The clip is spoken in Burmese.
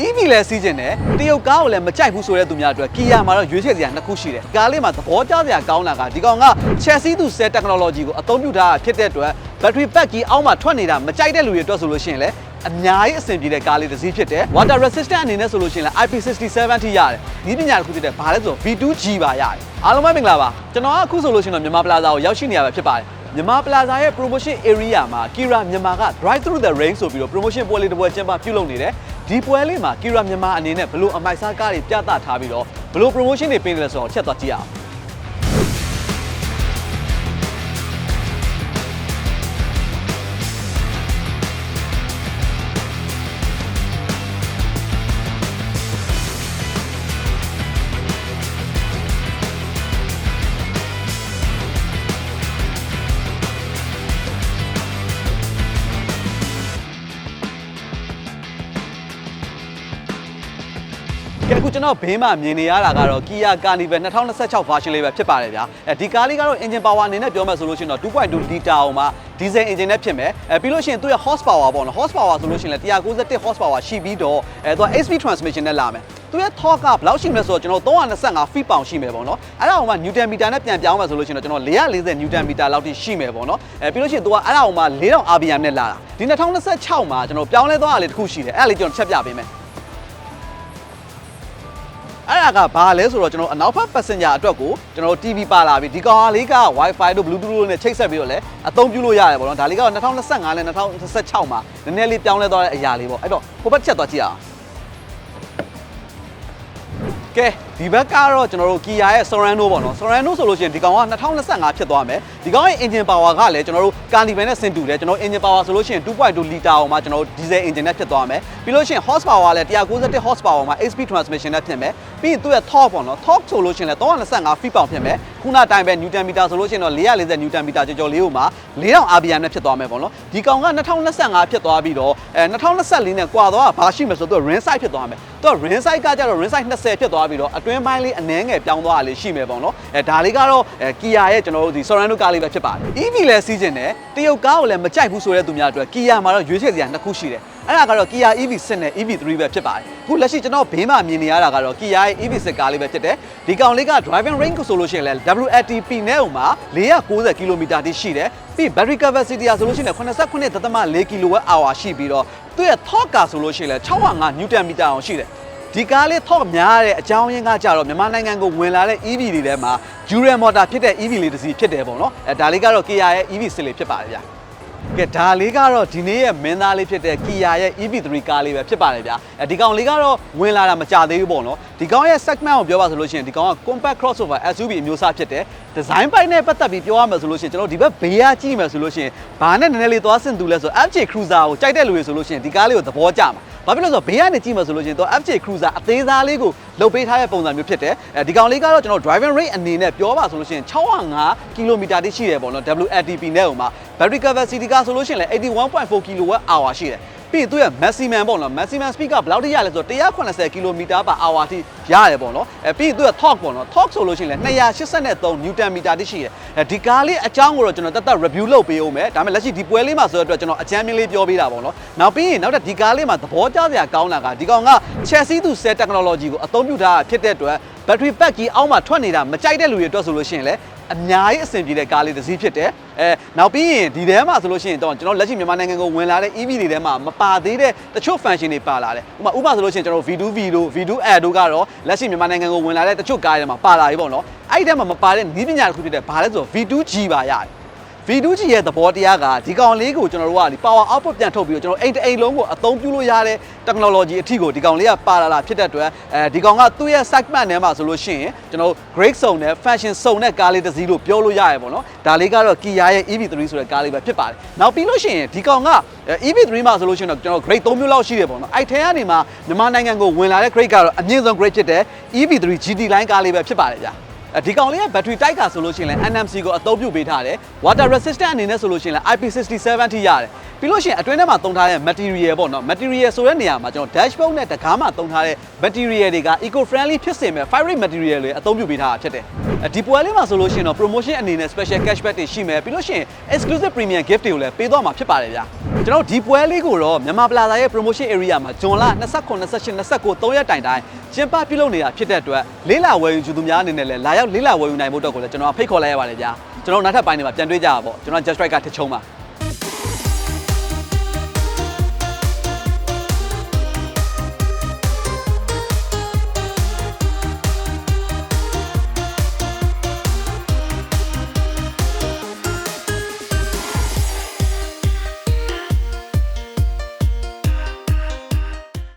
EV လည်းစီးကျင်တယ်တရုတ်ကားကိုလည်းမကြိုက်ဘူးဆိုတဲ့သူများအတွက် Kia မှာတော့ရွေးချယ်စရာနှစ်ခုရှိတယ်ကားလေးမှာသဘောကျစရာကောင်းတာကဒီကောင်က chassis to cell technology ကိုအသုံးပြုထားတာဖြစ်တဲ့အတွက် battery pack ကြီးအောက်မှာထွက်နေတာမကြိုက်တဲ့လူတွေအတွက်ဆိုလို့ရှိရင်လည်းအများကြီးအဆင်ပြေတဲ့ကားလေးတစ်စီးဖြစ်တယ် water resistant အနေနဲ့ဆိုလို့ရှိရင်လည်း IP67 ထိရတယ်ဒီပညာတစ်ခုဖြစ်တဲ့ဘာလဲဆိုတော့ V2G ပါရတယ်အားလုံးပဲမင်္ဂလာပါကျွန်တော်ကအခုဆိုလို့ရှိရင်တော့မြန်မာပလာဇာကိုရောက်ရှိနေရပဲဖြစ်ပါတယ်မြန်မာပလာဇာရဲ့ promotion area မှာ Kira မြန်မာက drive through the rain ဆိုပြီးတော့ promotion ပွဲလေးတစ်ပွဲကျင်းပပြုလုပ်နေတယ် ဒီပွဲလေးမှာ Kira မြန်မာအနေနဲ့ဘလို့အမိုက်စားကားတွေပြသထားပြီးတော့ဘလို့ promotion တွေပေးနေလဲဆိုတော့ချက်သွားကြည့်ရအောင် အခုကျွန်တော်ဘေးမှာမြင်နေရတာကတော့ Kia Carnival 2026 version လေးပဲဖြစ်ပါတယ်ဗျာအဲဒီကားလေးကတော့ engine power အနေနဲ့ပြောမှဆိုလို့ရှိရင်တော့2.2 liter အောင်မှာ diesel engine နဲ့ဖြစ်မယ်အဲပြီးလို့ရှိရင်သူ့ရဲ့ horsepower ပေါ့နော် horsepower ဆိုလို့ရှိရင်လည်း191 horsepower ရှိပြီးတော့အဲသူက HP transmission နဲ့လာမယ်သူရဲ့ torque ကဘယ်လောက်ရှိမလဲဆိုတော့ကျွန်တော်325 feet pound ရှိမယ်ပေါ့နော်အဲ့ဒါအောင်မှ newton meter နဲ့ပြန်ပြောင်းမှဆိုလို့ရှိရင်တော့ကျွန်တော်440 newton meter လောက်ထိရှိမယ်ပေါ့နော်အဲပြီးလို့ရှိရင်သူကအဲ့ဒါအောင်မှ4000 rpm နဲ့လာတာဒီ2026မှာကျွန်တော်ပြောင်းလဲသွားတာလေးတစ်ခုရှိတယ်အဲ့ဒါလေးကျွန်တော်ချက်ပြပေးမယ် အဲ့ဒါကဘာလဲဆိုတော့ကျွန်တော်အနောက်ဘက် passenger အတွက်ကိုကျွန်တော် TV ပါလာပြီဒီကောင်လေးက Wi-Fi တို့ Bluetooth တို့နဲ့ချိတ်ဆက်ပြီးတော့လည်းအသုံးပြုလို့ရတယ်ပေါ့နော်ဒါလေးကတော့2025နဲ့2026မှာနည်းနည်းလေးပြောင်းလဲသွားတဲ့အရာလေးပေါ့အဲ့တော့ဟိုဘက်ချက်သွားကြည့်အောင် ကဲဒီဘက်ကတော့ကျွန်တော်တို့ Kia ရဲ့ Sorento ပေါ့နော် Sorento ဆိုလို့ရှိရင်ဒီကောင်က2025ဖြစ်သွားမယ်ဒီကောင်ရဲ့ engine power ကလည်းကျွန်တော်တို့ Carnival နဲ့ဆင်တူတယ်ကျွန်တော် engine power ဆိုလို့ရှိရင်2.2 liter အောင်မှာကျွန်တော် diesel engine နဲ့ဖြစ်သွားမယ်ပြီးလို့ရှိရင် horsepower ကလည်း191 horsepower မှာ HP transmission နဲ့ဖြစ်မယ်ပြီးရင်သူ့ရဲ့ torque ပေါ့နော် torque ဆိုလို့ရှိရင်လည်း325 feet pound ဖြစ်မယ် ခုနတိုင်းပဲ newton meter ဆိုလို့ရှိရင်တော့440 newton meter ကြော်ကြော်လေးကိုမှာ4000 rpm နဲ့ဖြစ်သွားမယ်ပေါ့နော်ဒီကောင်က2025ဖြစ်သွားပြီးတော့အဲ2024နဲ့ကွာသွားတာဘာရှိမလဲဆိုတော့သူ rim size ဖြစ်သွားမယ်သူက rim size ကကြတော့ rim size 20ဖြစ်သွားပြီးတော့အတွင်းပိုင်းလေးအနှဲငယ်ပြောင်းသွားတာလေးရှိမယ်ပေါ့နော်အဲဒါလေးကတော့အဲ Kia ရဲ့ကျွန်တော်တို့ဒီ Sorento ကားလေးပဲဖြစ်ပါတယ် EV လည်းစီးကျင်တယ်တရုတ်ကားကိုလည်းမကြိုက်ဘူးဆိုတဲ့သူများအတွက် Kia မှာတော့ရွေးချယ်စရာနှစ်ခုရှိတယ် အဲ့ဒါကတော့ Kia EV6 နဲ့ EV3 ပဲဖြစ်ပါတယ်အခုလက်ရှိကျွန်တော်ဘေးမှာမြင်နေရတာကတော့ Kia ရဲ့ EV6 ကားလေးပဲဖြစ်တယ်ဒီကောင်လေးက driving range ကိုဆိုလို့ရှိရင်လည်း WLTP နဲ့ဥမှာ490 km တိရှိတယ်ပြီး battery capacity ကဆိုလို့ရှိရင်လည်း89.4 kWh ရှိပြီးတော့သူ့ရဲ့ torque ကဆိုလို့ရှိရင်လည်း605 Nm အောင်ရှိတယ်ဒီကားလေးထော့များတဲ့အကြောင်းရင်းကကြတော့မြန်မာနိုင်ငံကိုဝင်လာတဲ့ EV တွေထဲမှာ Dual Motor ဖြစ်တဲ့ EV လေးတစ်စီးဖြစ်တယ်ပေါ့နော်အဲဒါလေးကတော့ Kia ရဲ့ EV စစ်လေးဖြစ်ပါတယ်ဗျာ ကဲဒါလေးကတော့ဒီနေ့ရဲ့မင်းသားလေးဖြစ်တဲ့ Kia ရဲ့ EV3 ကားလေးပဲဖြစ်ပါတယ်ဗျာအဲဒီကောင်လေးကတော့ဝင်လာတာမကြသေးဘူးပေါ့နော်ဒီကောင်ရဲ့ segment ကိုပြောပါဆိုလို့ရှိရင်ဒီကောင်က compact crossover SUV အမျိုးအစားဖြစ်တယ်ဒီဇိုင်းပိုင်းနဲ့ပတ်သက်ပြီးပြောရမယ်ဆိုလို့ရှိရင်ကျွန်တော်ဒီဘက်ဘေးကကြည့်မယ်ဆိုလို့ရှိရင်ဘာနဲ့နည်းနည်းလေးသွားဆင်တူလဲဆို FJ Cruiser ကိုကြိုက်တဲ့လူတွေဆိုလို့ရှိရင်ဒီကားလေးကိုသဘောကျမှာ ဘာဖြစ်လို့လဲဆိုတော့ဘေးကနေကြည့်မှဆိုလို့ရှိရင်တော့ FJ Cruiser အသေးစားလေးကိုလုတ်ပေးထားတဲ့ပုံစံမျိုးဖြစ်တယ်အဲဒီကောင်လေးကတော့ကျွန်တော် driving rate အနေနဲ့ပြောပါဆိုလို့ရှိရင်605 km တိရှိတယ်ပေါ့နော် WLTP နဲ့ဟိုမှာ battery capacity ကဆိုလို့ရှိရင်လည်း81.4 kWh ရှိတယ် ပြီးရင်သူ့ရဲ့ maximum ပေါ့နော် maximum speed ကဘယ်လောက်ထိရလဲဆိုတော့180 km/h ထိရတယ်ပေါ့နော်အဲပြီးရင်သူ့ရဲ့ torque ပေါ့နော် torque ဆိုလို့ရှိရင်လည်း283 newton meter တိရှိတယ်အဲဒီကားလေးအကြောင်းကိုတော့ကျွန်တော်တက်တက် review လုပ်ပေးအောင်မယ်ဒါပေမဲ့လက်ရှိဒီပွဲလေးမှာဆိုတော့ကျွန်တော်အချမ်းမြင်းလေးပြောပေးတာပေါ့နော်နောက်ပြီးရင်နောက်တစ်ဒီကားလေးမှာသဘောကျစရာကောင်းတာကဒီကောင်က chassis to cell technology ကိုအသုံးပြုထားတာဖြစ်တဲ့အတွက် battery pack ကြီးအောက်မှာထွက်နေတာမကြိုက်တဲ့လူတွေအတွက်ဆိုလို့ရှိရင်လည်း အများကြီးအဆင်ပြေတဲ့ကားလေးတစ်စီးဖြစ်တယ်အဲနောက်ပြီးရင်ဒီထဲမှာဆိုလို့ရှိရင်တော့ကျွန်တော်လက်ရှိမြန်မာနိုင်ငံကိုဝင်လာတဲ့ EV တွေထဲမှာမပါသေးတဲ့တချို့ function တွေပါလာတယ်ဥပမာဥပမာဆိုလို့ရှိရင်ကျွန်တော် V2V တို့ V2 Air တို့ကတော့လက်ရှိမြန်မာနိုင်ငံကိုဝင်လာတဲ့တချို့ကားတွေထဲမှာပါလာပြီပေါ့နော်အဲ့ဒီထဲမှာမပါတဲ့နည်းပညာတစ်ခုဖြစ်တဲ့ဘာလဲဆိုတော့ V2G ပါရတယ် V2G ရဲ့သဘောတရားကဒီကောင်လေးကိုကျွန်တော်တို့ကဒီ power output ပြန်ထုတ်ပြီးတော့ကျွန်တော်အိမ်တစ်အိမ်လုံးကိုအသုံးပြုလို့ရတဲ့ technology အထီကိုဒီကောင်လေးကပါလာတာဖြစ်တဲ့အတွက်အဲဒီကောင်ကသူ့ရဲ့ segment ထဲမှာဆိုလို့ရှိရင်ကျွန်တော် great စုံနဲ့ fashion စုံတဲ့ကားလေးတစ်စီးလို့ပြောလို့ရရပေါ့နော်ဒါလေးကတော့ Kia ရဲ့ EV3 ဆိုတဲ့ကားလေးပဲဖြစ်ပါတယ်နောက်ပြီးလို့ရှိရင်ဒီကောင်က EV3 မှာဆိုလို့ရှိရင်တော့ကျွန်တော် grade 3မျိုးလောက်ရှိတယ်ပေါ့နော်အဲ့ထဲကနေမှမြန်မာနိုင်ငံကိုဝင်လာတဲ့ grade ကတော့အမြင့်ဆုံး grade ဖြစ်တဲ့ EV3 GT line ကားလေးပဲဖြစ်ပါတယ်ဗျာ ဒီကောင်လေးက battery type ကဆိုလို့ရှိရင်လည်း NMC ကိုအသုံးပြုပေးထားတယ် water resistant အနေနဲ့ဆိုလို့ရှိရင်လည်း IP67 ထိရတယ်ပြီးလို့ရှိရင်အတွင်းထဲမှာသုံးထားတဲ့ material ပေါ့နော် material ဆိုတဲ့နေရာမှာကျွန်တော် dashboard နဲ့တကားမှာသုံးထားတဲ့ material တွေက eco friendly ဖြစ်စေမဲ့ fabric material တွေအသုံးပြုပေးထားတာဖြစ်တယ်ဒီပွဲလေးမှာဆိုလို့ရှိရင်တော့ promotion အနေနဲ့ special cashback တွေရှိမယ်ပြီးလို့ရှိရင် exclusive premium gift တွေကိုလည်းပေးသွားမှာဖြစ်ပါတယ်ဗျာကျွန်တော်ဒီပွဲလေးကိုတော့မြန်မာပလာဇာရဲ့ promotion area မှာဂျွန်လ29 28 29 3ရက်တိုင်တိုင်ကျင်းပပြုလုပ်နေတာဖြစ်တဲ့အတွက်လေးလာဝယ်ယူသူများအနေနဲ့လည်းလာရောက်လေးလာဝယ်ယူနိုင်ဖို့အတွက်ကိုလည်းကျွန်တော်ဖိတ်ခေါ်လိုက်ရပါတယ်ဗျာကျွန်တော်နောက်ထပ်ပိုင်းတွေမှာပြန်တွေ့ကြတာပေါ့ကျွန်တော် just strike ကထချုံပါ